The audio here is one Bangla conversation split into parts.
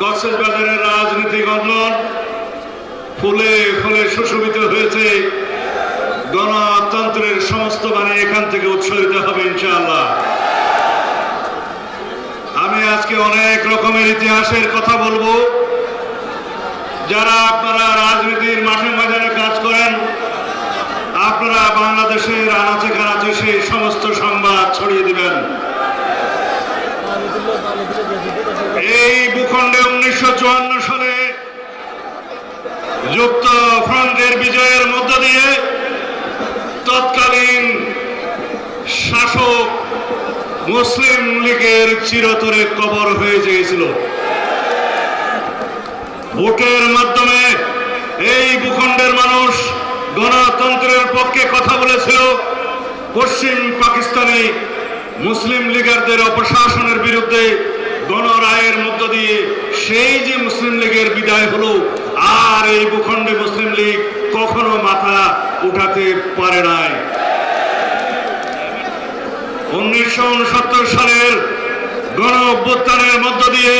কক্সবাজারের রাজনীতিক অঙ্গন ফুলে ফুলে সুশোভিত হয়েছে। গণতন্ত্রের সমস্ত বাণী এখান থেকে উৎসাহিত হবে ইনশাআল্লাহ। আমি আজকে অনেক রকমের ইতিহাসের কথা বলব। যারা আপনারা রাজনীতির মাঠে ময়দানে কাজ করেন, আপনারা বাংলাদেশের আনাচে কানাচে সেই সমস্ত সংবাদ ছড়িয়ে দিবেন। এই ভূখণ্ডে উনিশশো চুয়ান্ন সালে যুক্ত ফ্রন্টের বিজয়ের মধ্য দিয়ে তৎকালীন শাসক মুসলিম লীগের চিরতরে কবর হয়ে গিয়েছিল ভোটের মাধ্যমে এই ভূখণ্ডের মানুষ গণতন্ত্রের পক্ষে কথা বলেছিল। পশ্চিম পাকিস্তানে মুসলিম লীগারদের অপশাসনের বিরুদ্ধে গণরায়ের মধ্য দিয়ে সেই যে মুসলিম লীগের বিদায় হলো, আর এই ভূখণ্ডে মুসলিম লীগ কখনো মাথা উঠাতে পারে নাই। উনিশশো উনসত্তর সালের গণ অভ্যুত্থানের মধ্য দিয়ে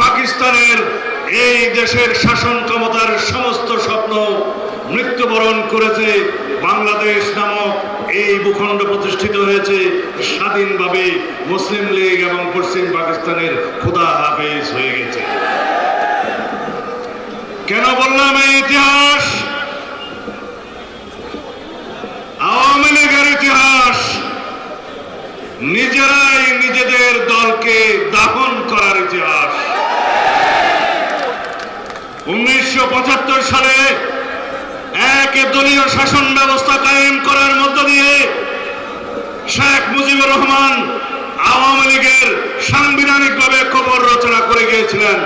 পাকিস্তানের এই দেশের শাসন ক্ষমতার সমস্ত স্বপ্ন মৃত্যুবরণ করেছে বাংলাদেশ নামক এই ভূখণ্ড প্রতিষ্ঠিত হয়েছে স্বাধীনভাবে মুসলিম লীগ এবং পশ্চিম পাকিস্তানের খুদা হাফেজ হয়ে গেছে। কেন বললাম এই ইতিহাস? আওয়ামী লীগের ইতিহাস নিজেরাই নিজেদের দলকে দাফন করার ইতিহাস। উনিশশো পঁচাত্তর সালে এক দলীয় শাসন ব্যবস্থা কায়েম করার মধ্য দিয়ে শেখ মুজিবুর রহমান আওয়ামী লীগের সাংবিধানিকভাবে কবর রচনা করে গিয়েছিলেন।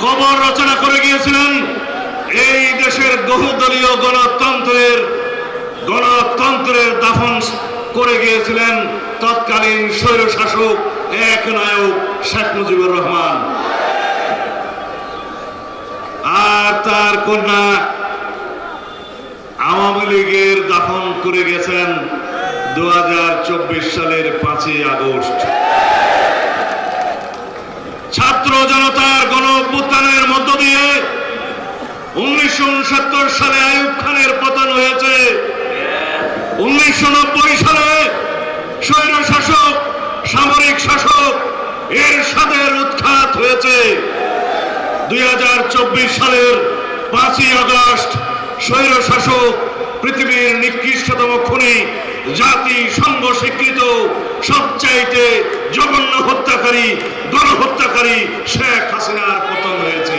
কবর রচনা করে গিয়েছিলেন এই দেশের বহুদলীয় গণতন্ত্রের গণতন্ত্রের দাফন করে গিয়েছিলেন তৎকালীন স্বৈর শাসক এক নায়ক শেখ মুজিবুর রহমান আর তার কন্যা আওয়ামী লীগের দাফন করে গেছেন দু সালের পাঁচই আগস্ট। ছাত্র জনতার গণ অভ্যুত্থানের মধ্য দিয়ে উনিশশো সালে আয়ুব খানের পতন হয়েছে। উনিশশো নব্বই সালে স্বৈর শাসক সামরিক শাসক এর সাদের উৎখাত হয়েছে। দুই সালের পাঁচই আগস্ট স্বৈর শাসক পৃথিবীর নিকৃষ্টতম খুনি, জাতি সংঘ স্বীকৃত সবচাইতে জঘন্য হত্যাকারী, গণহত্যাকারী শেখ হাসিনার পতন হয়েছে।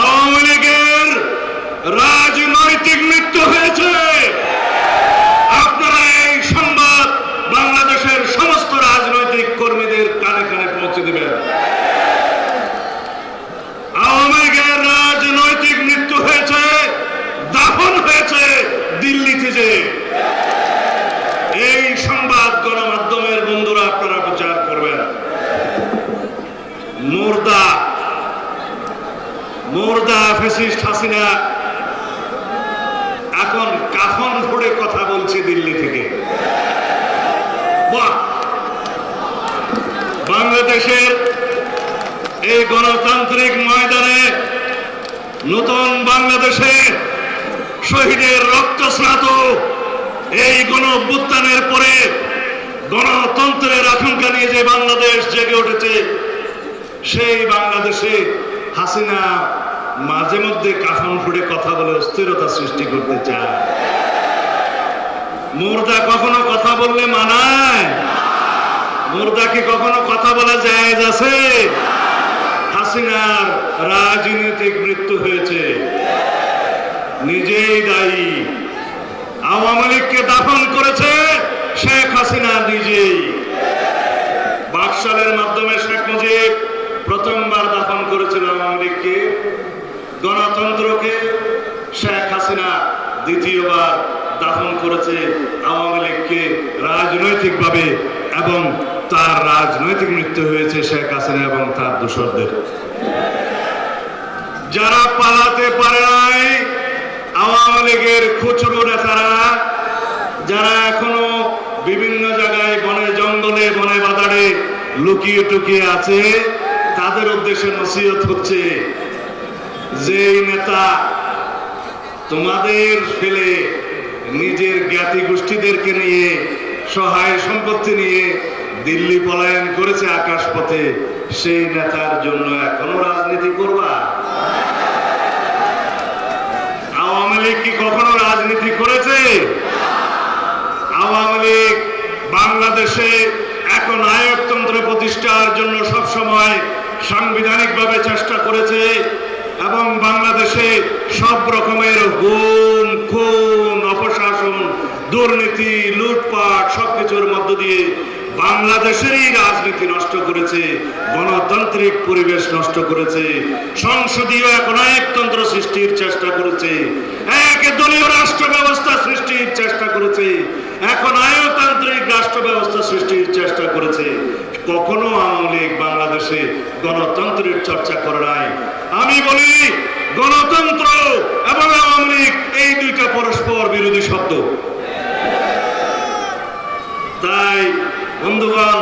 আওয়ামী লীগের রাজনৈতিক মৃত্যু হয়েছে আপনারা এই সংবাদ বাংলাদেশের সমস্ত রাজনৈতিক কর্মীদের কানে কানে পৌঁছে দেবেন আওয়ামী লীগের রাজনৈতিক মৃত্যু হয়েছে দাফন হয়েছে দিল্লিতে যে এই সংবাদ গণমাধ্যমের বন্ধুরা আপনারা প্রচার করবেন মুর্দা মুর্দা ফেসিস্ট হাসিনা এখন কাফন ধরে কথা বলছে দিল্লি থেকে বাহ বাংলাদেশের এই গণতান্ত্রিক ময়দানে নতুন বাংলাদেশে শহীদের রক্ত স্নাত এই গণ অভ্যুত্থানের পরে গণতন্ত্রের আকাঙ্ক্ষা নিয়ে যে বাংলাদেশ জেগে উঠেছে সেই বাংলাদেশে হাসিনা মাঝে মধ্যে কাফন ফুটে কথা বলে অস্থিরতা সৃষ্টি করতে চায়। মুর্দা কখনো কথা বললে মানায়? মুর্দা কি কখনো কথা বলা যায় আছে? হাসিনার রাজনৈতিক মৃত্যু হয়েছে। নিজেই দায়ী। আওয়ামী লীগকে দাফন করেছে শেখ হাসিনা নিজেই। বাকশালের মাধ্যমে শেখ মুজিব প্রথমবার দাফন করেছিল আওয়ামী লীগকে। গণতন্ত্রকে শেখ হাসিনা দ্বিতীয়বার দাফন করেছে আওয়ামী লীগকে রাজনৈতিকভাবে এবং তার রাজনৈতিক মৃত্যু হয়েছে শেখ হাসিনা এবং তার দোসরদের যারা পালাতে পারে নাই, আওয়ামী লীগের খুচরো নেতারা, যারা এখনও বিভিন্ন জায়গায় বনে জঙ্গলে, বনে বাদারে লুকিয়ে টুকিয়ে আছে তাদের উদ্দেশ্যে নসিহত হচ্ছে যে নেতা তোমাদের ফেলে নিজের জ্ঞাতি গোষ্ঠীদেরকে নিয়ে, সহায় সম্পত্তি নিয়ে দিল্লি পলায়ন করেছে আকাশপথে, সেই নেতার জন্য এখনও রাজনীতি করবা? আওয়ামী লীগ কি কখনো রাজনীতি করেছে? আওয়ামী লীগ বাংলাদেশে এখন নায়কতন্ত্র প্রতিষ্ঠার জন্য সবসময় সাংবিধানিকভাবে চেষ্টা করেছে এবং বাংলাদেশে সব রকমের গুম খুন, অপশাসন, দুর্নীতি, লুটপাট, সবকিছুর মধ্য দিয়ে বাংলাদেশেরই রাজনীতি নষ্ট করেছে, গণতান্ত্রিক পরিবেশ নষ্ট করেছে, সংসদীয় এক নায়কতন্ত্র সৃষ্টির চেষ্টা করেছে, এক দলীয় রাষ্ট্র ব্যবস্থা সৃষ্টির চেষ্টা করেছে এখন আয়তান্ত্রিক রাষ্ট্র ব্যবস্থা সৃষ্টির চেষ্টা করেছে। কখনো আওয়ামী বাংলাদেশে গণতন্ত্রের চর্চা করে নাই। আমি বলি, গণতন্ত্র এবং আওয়ামী লীগ, এই দুইটা পরস্পর বিরোধী শব্দ। তাই, বন্ধুগণ,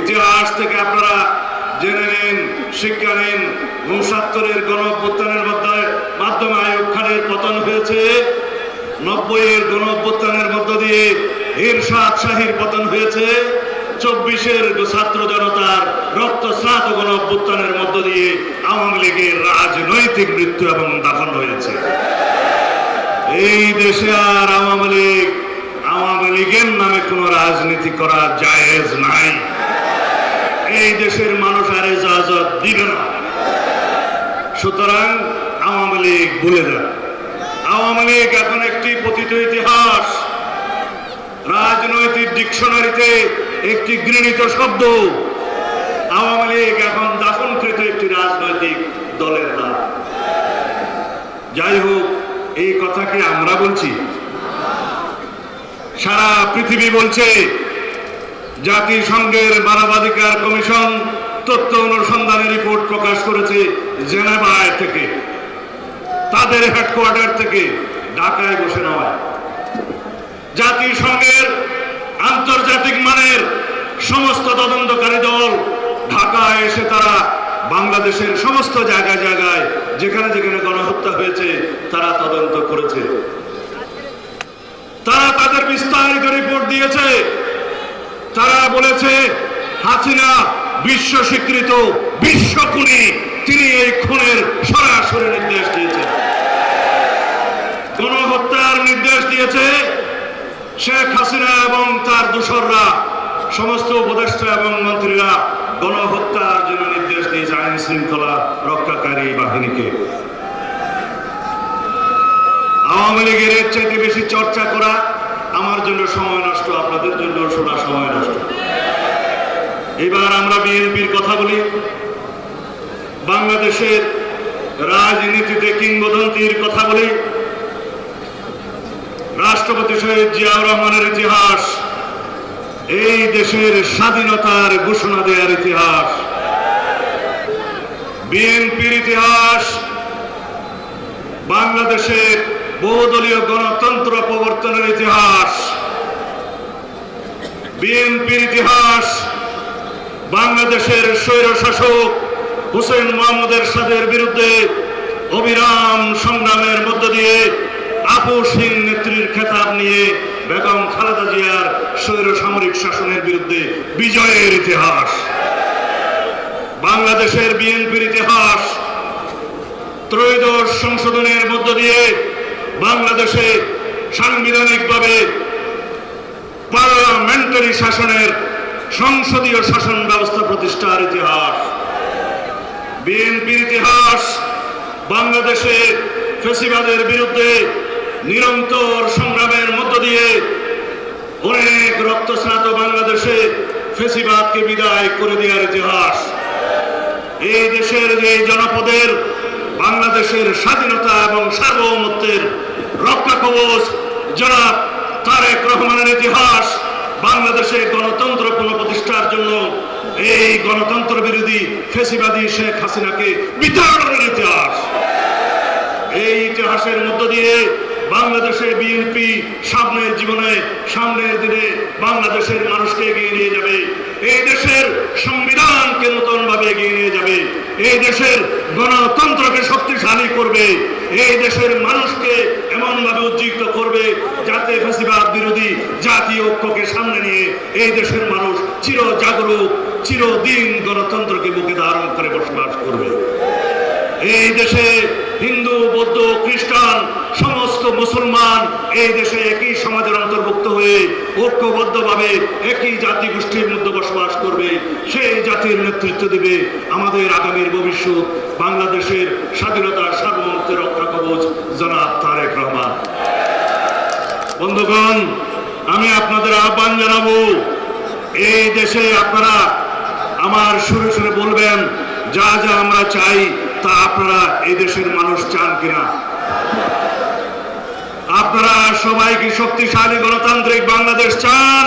ইতিহাস থেকে আপনারা জেনে নিন, শিক্ষা নিন উনসত্তরের গণ মধ্যে মাধ্যমে আয়ুব খানের পতন হয়েছে। গণ অভ্যুত্থানের মধ্য দিয়ে ইরশাদ শাহীর পতন হয়েছে। চব্বিশের ছাত্র জনতার রক্তস্নাত গণ অভ্যুত্থানের মধ্য দিয়ে আওয়ামী লীগের রাজনৈতিক মৃত্যু এবং দাফন হয়েছে। এই দেশে আর আওয়ামী লীগ, আওয়ামী লীগের নামে কোনো রাজনীতি করা জায়েজ নাই। এই দেশের মানুষ আর ইজাজত দিবে না। সুতরাং আওয়ামী লীগ ভুলে যান। আওয়ামী লীগ এখন একটি পতিত ইতিহাস। রাজনৈতিক ডিকশনারিতে একটি গৃহীত শব্দ। আওয়ামী লীগ এখন দাফনকৃত একটি রাজনৈতিক দলের নাম যাই হোক, এই কথা কি আমরা বলছি? সারা পৃথিবী বলছে, জাতিসংঘের মানবাধিকার কমিশন তথ্য অনুসন্ধানের রিপোর্ট প্রকাশ করেছে জেনেভায় থেকে। তাদের হেডকোয়ার্টার থেকে ঢাকায় বসে নয় জাতিসংঘের আন্তর্জাতিক মানের সমস্ত তদন্তকারী দল ঢাকায় এসে তারা বাংলাদেশের সমস্ত জায়গায় জায়গায়, যেখানে যেখানে গণহত্যা হয়েছে, তারা তদন্ত করেছে। তারা তাদের বিস্তারিত রিপোর্ট দিয়েছে। তারা বলেছে, হাসিনা বিশ্ব স্বীকৃত, বিশ্ব খুনি, তিনি এই খুনের সরাসরি নির্দেশ দিয়েছেন। গণহত্যার নির্দেশ দিয়েছে শেখ হাসিনা এবং তার দূষররা সমস্ত উপদেষ্টা এবং মন্ত্রীরা গণহত্যার জন্য নির্দেশ দিয়েছে আইন শৃঙ্খলা রক্ষাকারী বাহিনীকে। আওয়ামী লীগের এর চাইতে বেশি চর্চা করা আমার জন্য সময় নষ্ট, আপনাদের জন্য শোনা সময় নষ্ট। এবার আমরা বিএনপির কথা বলি। বাংলাদেশের রাজনীতিতে কিংবদন্তির কথা বলি। রাষ্ট্রপতি শহীদ জিয়াউর রহমানের ইতিহাস, এই দেশের স্বাধীনতার ঘোষণা দেওয়ার ইতিহাস। বিএনপির ইতিহাস, বাংলাদেশের বহুদলীয় গণতন্ত্র প্রবর্তনের ইতিহাস। বিএনপির ইতিহাস, বাংলাদেশের স্বৈর শাসক হুসেন মোহাম্মদের সাদের বিরুদ্ধে অবিরাম সংগ্রামের মধ্য দিয়ে আপসহীন নেত্রীর খেতাব নিয়ে বেগম খালেদা জিয়ার স্বৈর সামরিক শাসনের বিরুদ্ধে বিজয়ের ইতিহাস। বাংলাদেশের বিএনপির ইতিহাস। ত্রয়োদশ সংশোধনের মধ্য দিয়ে বাংলাদেশে সাংবিধানিকভাবে পার্লামেন্টারি শাসনের সংসদীয় শাসন ব্যবস্থা প্রতিষ্ঠার ইতিহাস। বিএনপির ইতিহাস বাংলাদেশে ফেসিবাদের বিরুদ্ধে নিরন্তর সংগ্রামের মধ্য দিয়ে অনেক রক্তস্নাত বাংলাদেশে ফেসিবাদকে বিদায় করে দেওয়ার ইতিহাস। এই দেশের যে জনপদের, বাংলাদেশের স্বাধীনতা এবং সার্বভৌমত্বের রক্ষা কবচ, জনাব তারেক রহমানের ইতিহাস, বাংলাদেশে গণতন্ত্র পুনঃপ্রতিষ্ঠার জন্য এই গণতন্ত্র বিরোধী ফেসিবাদী শেখ হাসিনাকে বিতাড়নের ইতিহাস। এই ইতিহাসের মধ্য দিয়ে বাংলাদেশে বিএনপি সামনের জীবনে, সামনের দিনে বাংলাদেশের মানুষকে এগিয়ে নিয়ে যাবে। এই দেশের সংবিধানকে নতুন ভাবে এগিয়ে নিয়ে যাবে। এই দেশের গণতন্ত্রকে শক্তিশালী করবে। এই দেশের মানুষকে এমন ভাবে উজ্জীবিত করবে যাতে ফেসিবাদ বিরোধী জাতীয় ঐক্যকে সামনে নিয়ে এই দেশের মানুষ চির জাগরুক চিরদিন গণতন্ত্রকে বুকে ধারণ করে বসবাস করবে। এই দেশে হিন্দু, বৌদ্ধ সমস্ত মুসলমান এই দেশে একই সমাজের অন্তর্ভুক্ত হয়ে ঐক্যবদ্ধভাবে একই জাতি গোষ্ঠীর মধ্যে বসবাস করবে, সেই জাতির নেতৃত্ব দেবে আমাদের আগামীর ভবিষ্যৎ বাংলাদেশের স্বাধীনতা সার্বভৌমত্বের রক্ষা কবচ, জনাব তারেক রহমান। বন্ধুগণ, আমি আপনাদের আহ্বান জানাব, এই দেশে আপনারা আমার সুরে সুরে বলবেন, যা যা আমরা চাই, তা আপনারা এই দেশের মানুষ চান কিনা? আপনারা সবাই কি শক্তিশালী গণতান্ত্রিক বাংলাদেশ চান?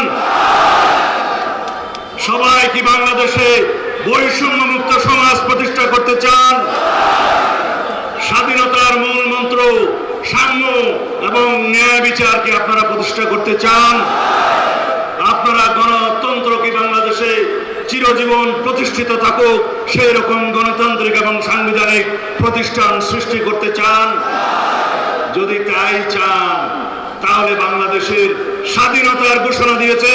সবাই কি বাংলাদেশে বৈষম্য মুক্ত সমাজ প্রতিষ্ঠা করতে চান? স্বাধীনতার মূল মন্ত্র সাম্য এবং ন্যায় বিচার কি আপনারা প্রতিষ্ঠা করতে চান? আপনারা গণতন্ত্র কি বাংলাদেশে চিরজীবন প্রতিষ্ঠিত থাকুক, সেই রকম গণতান্ত্রিক এবং সাংবিধানিক প্রতিষ্ঠান সৃষ্টি করতে চান? যদি তাই চান, তাহলে বাংলাদেশের স্বাধীনতার ঘোষণা দিয়েছে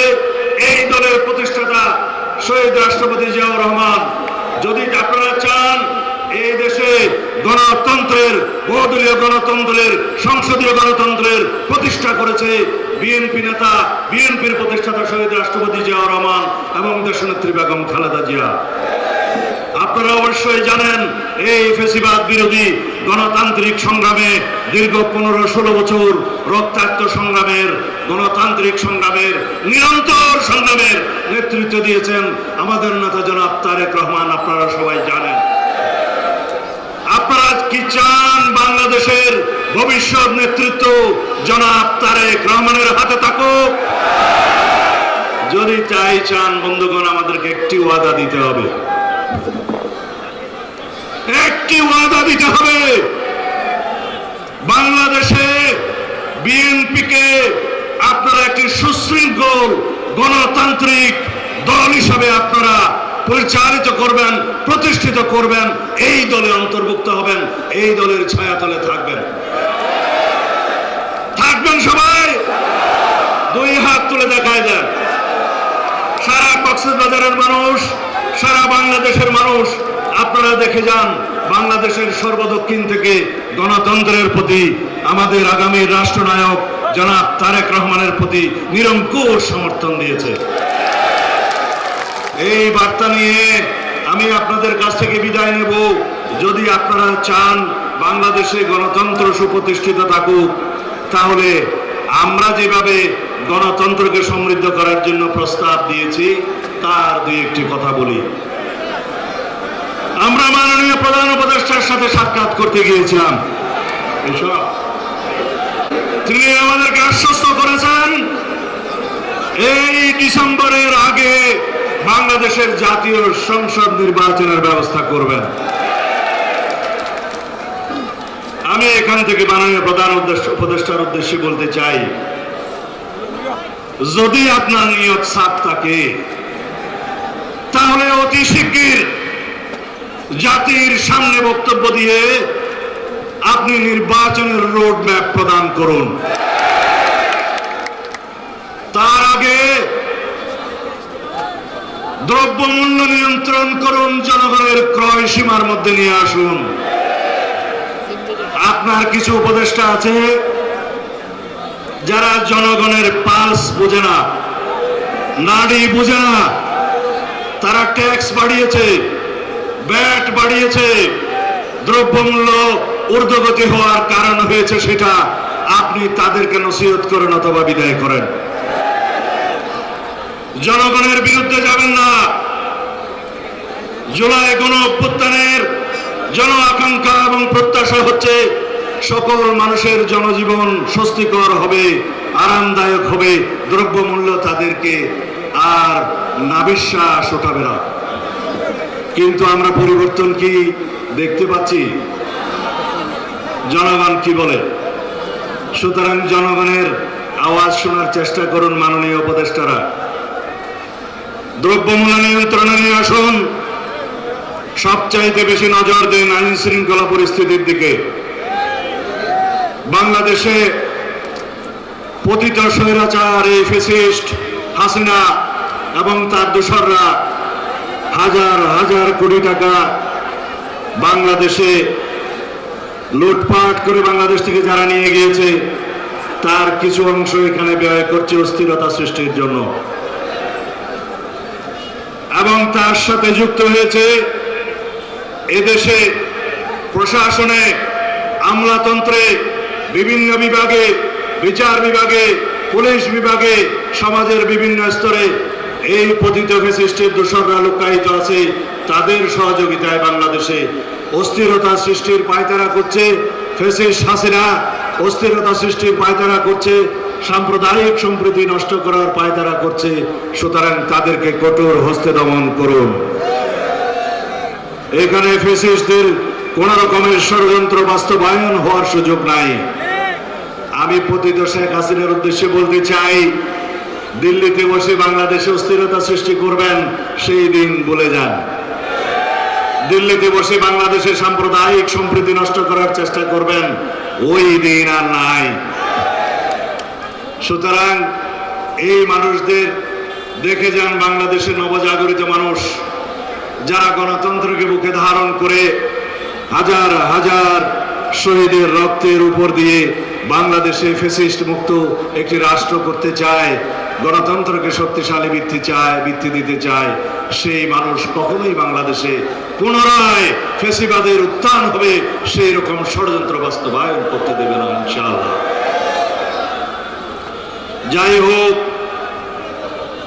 এই দলের প্রতিষ্ঠাতা শহীদ রাষ্ট্রপতি জিয়াউর রহমান। যদি আপনারা চান, এই দেশে গণতন্ত্রের, বহুদলীয় গণতন্ত্রের, সংসদীয় গণতন্ত্রের প্রতিষ্ঠা করেছে বিএনপি নেতা, বিএনপির প্রতিষ্ঠাতা শহীদ রাষ্ট্রপতি জিয়াউর রহমান এবং দেশনেত্রী বেগম খালেদা জিয়া। আপনারা অবশ্যই জানেন, এই ফেসিবাদ বিরোধী গণতান্ত্রিক সংগ্রামে দীর্ঘ পনেরো ষোলো বছর রক্তাক্ত সংগ্রামের, গণতান্ত্রিক সংগ্রামের, নিরন্তর সংগ্রামের নেতৃত্ব দিয়েছেন আমাদের নেতা জনাব তারেক রহমান, আপনারা সবাই জানেন। আপনারা কি চান বাংলাদেশের ভবিষ্যৎ নেতৃত্ব জনাব তারেক রহমানের হাতে থাকুক? যদি তাই চান, বন্ধুগণ, আমাদেরকে একটি ওয়াদা দিতে হবে। একটি ওয়াদা দিতে হবে। বাংলাদেশে বিএনপিকে আপনারা একটি সুশৃঙ্খল গণতান্ত্রিক দল হিসাবে আপনারা পরিচালিত করবেন, প্রতিষ্ঠিত করবেন, এই দলে অন্তর্ভুক্ত হবেন, এই দলের ছায়াতলে থাকবেন। থাকবেন সবাই? দুই হাত তুলে দেখায় দেন। সারা কক্সবাজারের মানুষ, সারা বাংলাদেশের মানুষ আপনারা দেখে যান, বাংলাদেশের সর্বদক্ষিণ থেকে গণতন্ত্রের প্রতি আমাদের আগামী রাষ্ট্রনায়ক জনাব তারেক রহমানের প্রতি নিরঙ্কুশ সমর্থন দিয়েছে। এই বার্তা নিয়ে আমি আপনাদের কাছ থেকে বিদায় নেব। যদি আপনারা চান বাংলাদেশে গণতন্ত্র সুপ্রতিষ্ঠিত থাকুক, তাহলে আমরা যেভাবে গণতন্ত্রকে সমৃদ্ধ করার জন্য প্রস্তাব দিয়েছি, তার দুই একটি কথা বলি। আমরা মাননীয় প্রধান উপদেষ্টার সাথে সাক্ষাৎ করতে গিয়েছিলাম। তিনি আমাদেরকে আশ্বস্ত করেছেন, এই ডিসেম্বরের আগে বাংলাদেশের জাতীয় সংসদ নির্বাচনের ব্যবস্থা করবেন। আমি এখান থেকে মাননীয় প্রধান উপদেষ্টার উদ্দেশ্যে বলতে চাই, যদি আপনার নিয়ত সাপ থাকে, তাহলে অতি শিগগির জাতির সামনে বক্তব্য দিয়ে আপনি নির্বাচনের রোড ম্যাপ প্রদান করুন। তার আগে দ্রব্যমূল্য নিয়ন্ত্রণ করুন, জনগণের ক্রয় সীমার মধ্যে নিয়ে আসুন। আপনার কিছু উপদেষ্টা আছে যারা জনগণের পালস বোঝে না, নাড়ি বুঝে না, তারা ট্যাক্স বাড়িয়েছে। ব্যাট বাড়িয়েছে। দ্রব্যমূল্য ঊর্ধ্বগতি হওয়ার কারণ হয়েছে সেটা। আপনি তাদেরকে নসিহত করেন অথবা বিদায় করেন। জনগণের বিরুদ্ধে যাবেন না। জুলাই গণ অভ্যুত্থানের জন আকাঙ্ক্ষা এবং প্রত্যাশা হচ্ছে সকল মানুষের জনজীবন স্বস্তিকর হবে, আরামদায়ক হবে, দ্রব্যমূল্য তাদেরকে আর নাবিশ্বাস ওঠাবে না। কিন্তু আমরা পরিবর্তন কি দেখতে পাচ্ছি? জনগণ কি বলে? সুতরাং জনগণের আওয়াজ শোনার চেষ্টা করুন মাননীয় উপদেষ্টারা। দ্রব্যমূল্য নিয়ন্ত্রণে নিয়ে আসুন। সবচাইতে বেশি নজর দিন আইন শৃঙ্খলা পরিস্থিতির দিকে। বাংলাদেশে পতিত স্বৈরাচার, এই ফেসিস্ট, হাসিনা এবং তার দোসররা হাজার হাজার কোটি টাকা বাংলাদেশে লুটপাট করে বাংলাদেশ থেকে যারা নিয়ে গিয়েছে, তার কিছু অংশ এখানে ব্যয় করছে অস্থিরতা সৃষ্টির জন্য। এবং তার সাথে যুক্ত হয়েছে এদেশে প্রশাসনে, আমলাতন্ত্রে, বিভিন্ন বিভাগে, বিচার বিভাগে, পুলিশ বিভাগে, সমাজের বিভিন্ন স্তরে এই পতিত ফেসিস্টের দোসররা লুকায়িত আছে। তাদের সহযোগিতায় বাংলাদেশে অস্থিরতা সৃষ্টির পায়তারা করছে ফেসিস হাসিনা। অস্থিরতা সৃষ্টির পায়তারা করছে, সাম্প্রদায়িক সম্প্রীতি নষ্ট করার পায়তারা করছে। সুতরাং তাদেরকে কঠোর হস্তে দমন করুন। এখানে ফেসিস্টদের কোন রকমের ষড়যন্ত্র বাস্তবায়ন হওয়ার সুযোগ নাই। আমি পতিত শেখ হাসিনার উদ্দেশ্যে বলতে চাই দিল্লিতে বসে বাংলাদেশে অস্থিরতা সৃষ্টি করবেন, সেই দিন বলে যান। দিল্লিতে বসে বাংলাদেশে সাম্প্রদায়িক সম্প্রীতি নষ্ট করার চেষ্টা করবেন, ওই দিন আর নাই। সুতরাং এই মানুষদের দেখে যান বাংলাদেশের নবজাগরিত মানুষ, যারা গণতন্ত্রকে বুকে ধারণ করে হাজার হাজার শহীদের রক্তের উপর দিয়ে বাংলাদেশে ফেসিস্ট মুক্ত একটি রাষ্ট্র করতে চায় গণতন্ত্রকে শক্তিশালী বৃদ্ধি চায়, বৃদ্ধি দিতে চায়, সেই মানুষ কখনোই বাংলাদেশে পুনরায় ফেসিবাদের উত্থান হবে সেই রকম ষড়যন্ত্র বাস্তবায়ন করতে দেবে না, ইনশাআল্লাহ। যাই হোক,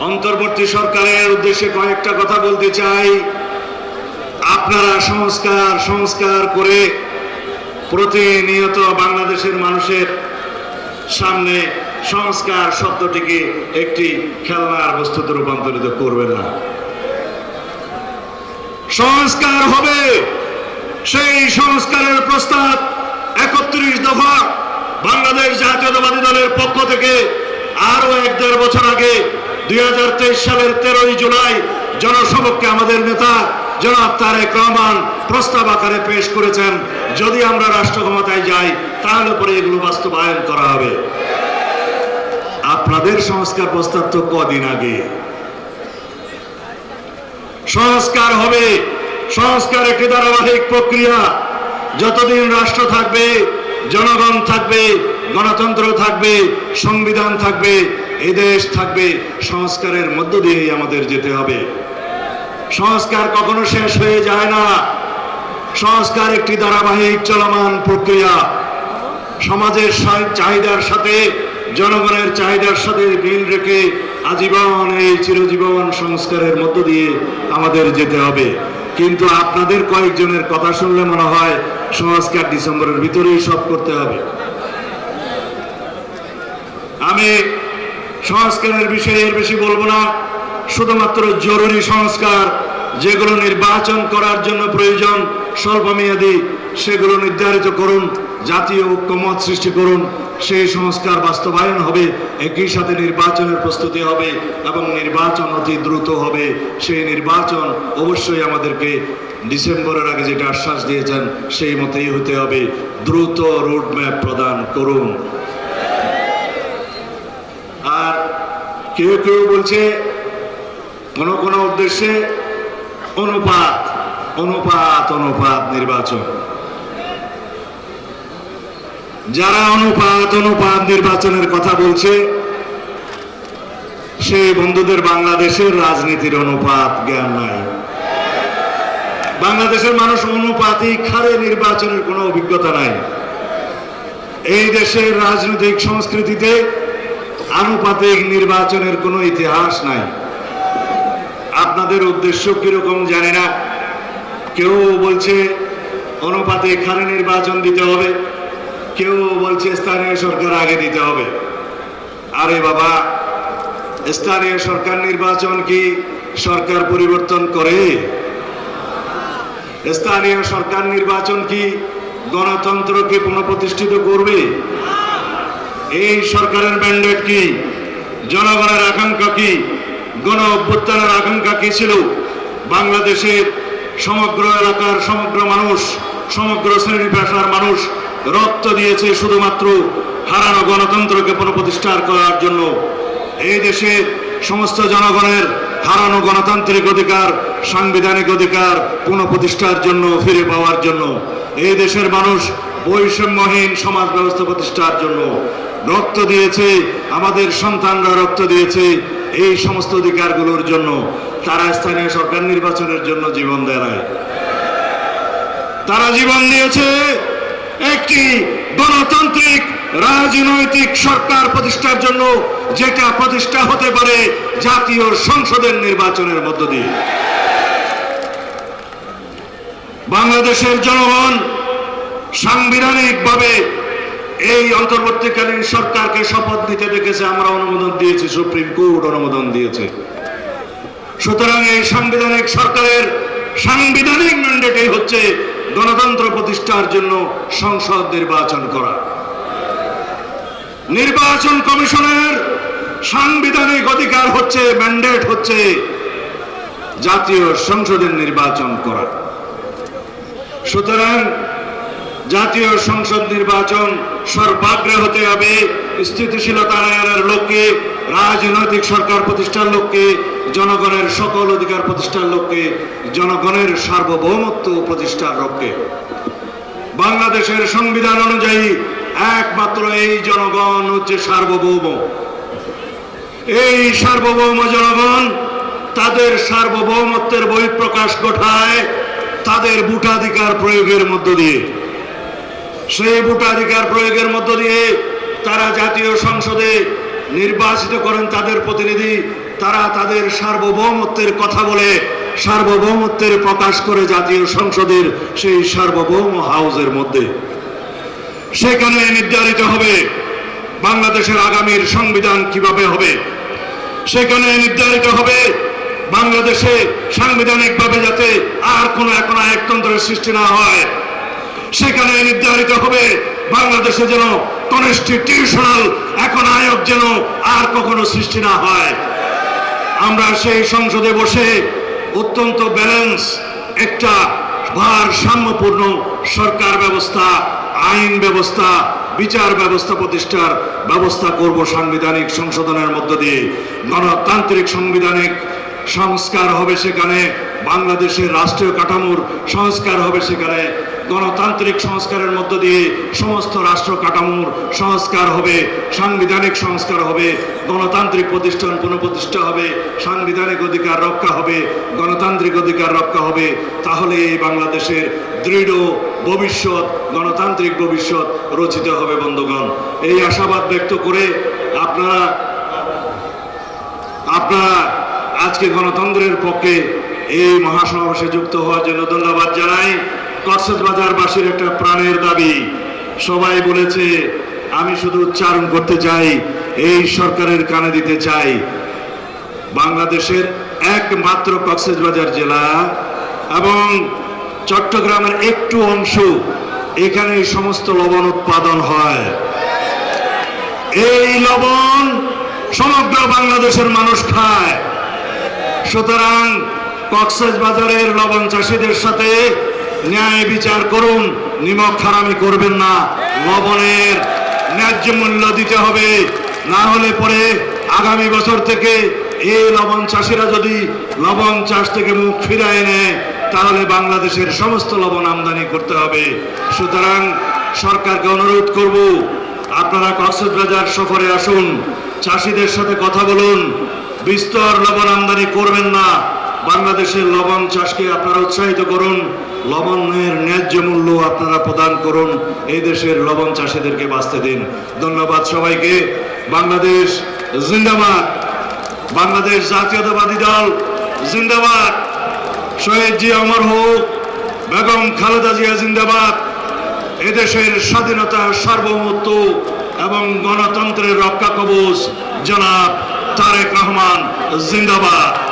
অন্তর্বর্তী সরকারের উদ্দেশ্যে কয়েকটা কথা বলতে চাই। আপনারা সংস্কার সংস্কার করে প্রতিনিয়ত বাংলাদেশের মানুষের সামনে সংস্কার শব্দটিকে একটি খেলনার বস্তুতে রূপান্তরিত করবে না। সংস্কার হবে। সেই সংস্কারের প্রস্তাব একত্রিশ দফা বাংলাদেশ জাতীয়তাবাদী দলের পক্ষ থেকে আরও এক দেড় বছর আগে, দুই হাজার তেইশ সালের তেরোই জুলাই জনসবককে আমাদের নেতা জনাব তারেক রহমান প্রস্তাব আকারে পেশ করেছেন, যদি আমরা রাষ্ট্র ক্ষমতায় যাই, তাহলে পরে এগুলো বাস্তবায়ন করা হবে। আপনাদের সংস্কার প্রস্তাব তো কদিন আগে। সংস্কার হবে। সংস্কার একটি ধারাবাহিক প্রক্রিয়া। যতদিন রাষ্ট্র থাকবে, জনগণ থাকবে, গণতন্ত্র থাকবে, সংবিধান থাকবে এদেশ থাকবে, সংস্কারের মধ্য দিয়েই আমাদের যেতে হবে। সংস্কার কখনো শেষ হয়ে যায় না। সংস্কার একটি ধারাবাহিক চলমান প্রক্রিয়া। সমাজের চাহিদার সাথে জনগণের চাহিদার সাথে মিল রেখে আজীবন এই চিরজীবন সংস্কারের মধ্য দিয়ে আমাদের যেতে হবে। কিন্তু আপনাদের কয়েকজনের কথা শুনলে মনে হয় সংস্কার ডিসেম্বরের ভিতরেই সব করতে হবে। আমি সংস্কারের বিষয়ে এর বেশি বলব না। শুধুমাত্র জরুরি সংস্কার, যেগুলো নির্বাচন করার জন্য প্রয়োজন, স্বল্পমেয়াদী, সেগুলো নির্ধারিত করুন। জাতীয় ঐক্যমত সৃষ্টি করুন, সেই সংস্কার বাস্তবায়ন হবে, একই সাথে নির্বাচনের প্রস্তুতি হবে এবং নির্বাচন অতি দ্রুত হবে। সেই নির্বাচন অবশ্যই আমাদেরকে ডিসেম্বরের আগে যেটা আশ্বাস দিয়েছেন, সেই মতেই হতে হবে। দ্রুত রোডম্যাপ প্রদান করুন। আর কেউ কেউ বলছে, কোন কোন উদ্দেশ্যে অনুপাত অনুপাত অনুপাত নির্বাচন। যারা অনুপাত অনুপাত নির্বাচনের কথা বলছে, সেই বন্ধুদের বাংলাদেশের রাজনীতির অনুপাত জ্ঞান নাই। বাংলাদেশের মানুষ অনুপাতিক হারে নির্বাচনের কোনো অভিজ্ঞতা নাই। এই দেশের রাজনৈতিক সংস্কৃতিতে আনুপাতিক নির্বাচনের কোনো ইতিহাস নাই। আপনাদের উদ্দেশ্য কীরকম জানি না। কেউ বলছে অনুপাতিক হারে নির্বাচন দিতে হবে। কেউ বলছে স্থানীয় সরকার আগে দিতে হবে। আরে বাবা, স্থানীয় সরকার নির্বাচন কি সরকার পরিবর্তন করে? স্থানীয় সরকার নির্বাচন কি গণতন্ত্রকে পুনঃপ্রতিষ্ঠিত করবে? এই সরকারের ম্যান্ডেট কি? জনগণের আকাঙ্ক্ষা কি? গণ অভ্যুত্থানের আকাঙ্ক্ষা কি ছিল? বাংলাদেশের সমগ্র এলাকার সমগ্র মানুষ, সমগ্র শ্রেণি পেশার মানুষ রক্ত দিয়েছে শুধুমাত্র হারানো গণতন্ত্রকে পুনঃপ্রতিষ্ঠা করার জন্য। এই দেশের সমস্ত জনগণের হারানো গণতান্ত্রিক অধিকার, সাংবিধানিক অধিকার পুনঃপ্রতিষ্ঠার জন্য, ফিরে পাওয়ার জন্য। এই দেশের মানুষ বৈষম্যহীন সমাজ ব্যবস্থা প্রতিষ্ঠার জন্য রক্ত দিয়েছে, আমাদের সন্তানরা রক্ত দিয়েছে এই সমস্ত অধিকারগুলোর জন্য। তারা স্থানীয় সরকার নির্বাচনের জন্য জীবন দেয় তারা জীবন দিয়েছে একটি গণতান্ত্রিক রাজনৈতিক সরকার প্রতিষ্ঠার জন্য যেটা প্রতিষ্ঠা হতে পারে জাতীয় সংসদের নির্বাচনের মধ্য দিয়ে। বাংলাদেশের জনগণ সাংবিধানিকভাবে এই অন্তর্বর্তীকালীন সরকারকে শপথ নিতে দেখেছে, আমরা অনুমোদন দিয়েছি, সুপ্রিম কোর্ট অনুমোদন দিয়েছে। সুতরাং এই সাংবিধানিক সরকারের সাংবিধানিক ম্যান্ডেটই হচ্ছে গণতন্ত্র প্রতিষ্ঠার জন্য সংসদ নির্বাচন করা। নির্বাচন কমিশনের সাংবিধানিক অধিকার হচ্ছে ম্যান্ডেট হচ্ছে জাতীয় সংসদের নির্বাচন করা। সুতরাং জাতীয় সংসদ নির্বাচন সর্বাগ্রে হতে হবে, স্থিতিশীলতা আনয়নের লক্ষ্যে, রাজনৈতিক সরকার প্রতিষ্ঠার লক্ষ্যে জনগণের সকল অধিকার প্রতিষ্ঠার লক্ষ্যে, জনগণের সার্বভৌমত্ব প্রতিষ্ঠার লক্ষ্যে। বাংলাদেশের সংবিধান অনুযায়ী একমাত্র এই জনগণ হচ্ছে সার্বভৌম। এই সার্বভৌম জনগণ তাদের সার্বভৌমত্বের বহিঃপ্রকাশ ঘটায় তাদের ভোটাধিকার প্রয়োগের মধ্য দিয়ে। সেই ভোটাধিকার প্রয়োগের মধ্য দিয়ে তারা জাতীয় সংসদে নির্বাচিত করেন তাদের প্রতিনিধি তারা তাদের সার্বভৌমত্বের কথা বলে, সার্বভৌমত্বের প্রকাশ করে জাতীয় সংসদের সেই সার্বভৌম হাউসের মধ্যে। সেখানে নির্ধারিত হবে বাংলাদেশের আগামীর সংবিধান কীভাবে হবে। সেখানে নির্ধারিত হবে বাংলাদেশে সাংবিধানিকভাবে যাতে আর কোনো এখন একতন্ত্রের সৃষ্টি না হয়। সেখানে নির্ধারিত হবে বাংলাদেশে যেন কনস্টিটিউশনাল এখন আয়োগ যেন আর কখনো সৃষ্টি না হয়। আমরা সেই সংসদে বসে অত্যন্ত ব্যালেন্স একটা ভারসাম্যপূর্ণ সরকার ব্যবস্থা, আইন ব্যবস্থা, বিচার ব্যবস্থা প্রতিষ্ঠার ব্যবস্থা করব সাংবিধানিক সংশোধনের মধ্য দিয়ে। গণতান্ত্রিক সাংবিধানিক সংস্কার হবে সেখানে, বাংলাদেশের রাষ্ট্রীয় কাঠামোর সংস্কার হবে সেখানে গণতান্ত্রিক সংস্কারের মধ্য দিয়ে সমস্ত রাষ্ট্র কাঠামোর সংস্কার হবে, সাংবিধানিক সংস্কার হবে, গণতান্ত্রিক প্রতিষ্ঠান পুনঃপ্রতিষ্ঠা হবে, সাংবিধানিক অধিকার রক্ষা হবে, গণতান্ত্রিক অধিকার রক্ষা হবে, তাহলে এই বাংলাদেশের দৃঢ় ভবিষ্যৎ, গণতান্ত্রিক ভবিষ্যৎ রচিত হবে, বন্ধুগণ। এই আশাবাদ ব্যক্ত করে আপনারা আপনারা আজকে গণতন্ত্রের পক্ষে এই মহাসমাবেশে যুক্ত হওয়ার জন্য ধন্যবাদ জানাই। কক্সবাজারবাসীর একটা প্রাণের দাবি। সবাই বলেছে, আমি শুধু উচ্চারণ করতে চাই, এই সরকারের কানে দিতে চাই। বাংলাদেশের একমাত্র কক্সবাজার জেলা এবং চট্টগ্রামের একটু অংশ এখানে সমস্ত লবণ উৎপাদন হয়। এই লবণ সমগ্র বাংলাদেশের মানুষ খায়। সুতরাং কক্সেস বাজারের লবণ চাষিদের সাথে ন্যায় বিচার করুন, নিমক হারামি করবেন না। লবণের ন্যায্য মূল্য দিতে হবে। না হলে পরে আগামী বছর থেকে এই লবণ চাষিরা যদি লবণ চাষ থেকে মুখ ফিরায় নেয়, তাহলে বাংলাদেশের সমস্ত লবণ আমদানি করতে হবে। সুতরাং সরকারকে অনুরোধ করব, আপনারা কক্সবাজার সফরে আসুন, চাষিদের সাথে কথা বলুন। বিস্তর লবণ আমদানি করবেন না। বাংলাদেশের লবণ চাষকে আপনারা উৎসাহিত করুন। লবণের ন্যায্য মূল্য আপনারা প্রদান করুন। এই দেশের লবণ চাষিদেরকে বাঁচতে দিন। ধন্যবাদ সবাইকে। বাংলাদেশ জিন্দাবাদ। বাংলাদেশ জাতীয়তাবাদী দল জিন্দাবাদ। শহীদ জি অমর হোক, বেগম খালেদা জিয়া জিন্দাবাদ। এদেশের স্বাধীনতা সার্বভৌমত্ব এবং গণতন্ত্রের রক্ষা কবচ জনাব তারেক রহমান জিন্দাবাদ।